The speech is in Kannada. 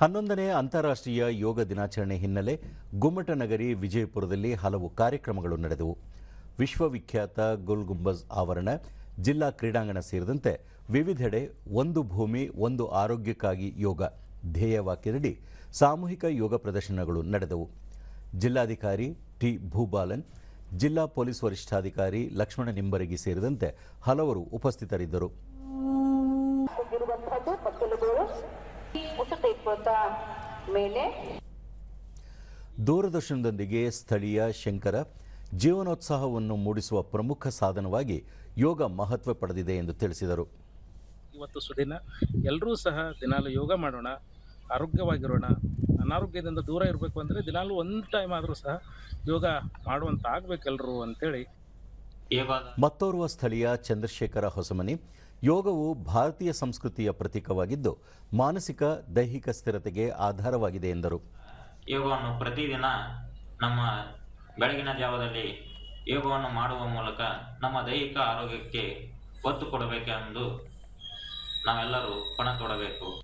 ಹನ್ನೊಂದನೇ ಅಂತಾರಾಷ್ಟ್ರೀಯ ಯೋಗ ದಿನಾಚರಣೆ ಹಿನ್ನೆಲೆ ಗುಮ್ಮಟನಗರಿ ವಿಜಯಪುರದಲ್ಲಿ ಹಲವು ಕಾರ್ಯಕ್ರಮಗಳು ನಡೆದವು. ವಿಶ್ವವಿಖ್ಯಾತ ಗುಲ್ಗುಂಬಜ್ ಆವರಣ, ಜಿಲ್ಲಾ ಕ್ರೀಡಾಂಗಣ ಸೇರಿದಂತೆ ವಿವಿಧೆಡೆ ಒಂದು ಭೂಮಿ, ಒಂದು ಆರೋಗ್ಯಕ್ಕಾಗಿ ಯೋಗ ಧ್ಯೇಯವಾಕ್ಯದಡಿ ಸಾಮೂಹಿಕ ಯೋಗ ಪ್ರದರ್ಶನಗಳು ನಡೆದವು. ಜಿಲ್ಲಾಧಿಕಾರಿ ಟಿ ಭೂಬಾಲನ್, ಜಿಲ್ಲಾ ಪೊಲೀಸ್ ವರಿಷ್ಠಾಧಿಕಾರಿ ಲಕ್ಷ್ಮಣ ನಿಂಬರಗಿ ಸೇರಿದಂತೆ ಹಲವರು ಉಪಸ್ಥಿತರಿದ್ದರು. ಮೇಲೆ. ದೂರದರ್ಶನದೊಂದಿಗೆ ಸ್ಥಳೀಯ ಶಂಕರ ಜೀವನೋತ್ಸಾಹವನ್ನು ಮೂಡಿಸುವ ಪ್ರಮುಖ ಸಾಧನವಾಗಿ ಯೋಗ ಮಹತ್ವ ಪಡೆದಿದೆ ಎಂದು ತಿಳಿಸಿದರು. ಇವತ್ತು ಸುದಿನ. ಎಲ್ಲರೂ ಸಹ ದಿನಾಲು ಯೋಗ ಮಾಡೋಣ ಆರೋಗ್ಯವಾಗಿರೋಣ ಅನಾರೋಗ್ಯದಿಂದ ದೂರ ಇರಬೇಕು ಅಂದರೆ ದಿನಾಲು ಒಂದು ಟೈಮ್ ಆದರೂ ಸಹ ಯೋಗ ಮಾಡುವಂತ ಆಗ್ಬೇಕೆಲ್ಲರೂ ಅಂತೇಳಿ. ಮತ್ತೋರ್ವ ಸ್ಥಳೀಯ ಚಂದ್ರಶೇಖರ ಹೊಸಮನಿ ಯೋಗವು ಭಾರತೀಯ ಸಂಸ್ಕೃತಿಯ ಪ್ರತೀಕವಾಗಿದ್ದು, ಮಾನಸಿಕ, ದೈಹಿಕ ಸ್ಥಿರತೆಗೆ ಆಧಾರವಾಗಿದೆ ಎಂದರು. ಯೋಗವನ್ನು ಪ್ರತಿದಿನ ನಮ್ಮ ಬೆಳಗಿನ ಜಾವದಲ್ಲಿ ಯೋಗವನ್ನು ಮಾಡುವ ಮೂಲಕ ನಮ್ಮ ದೈಹಿಕ ಆರೋಗ್ಯಕ್ಕೆ ಒತ್ತು ಕೊಡಬೇಕೆಂದು ನಾವೆಲ್ಲರೂ ಪಣ ತೊಡಬೇಕು.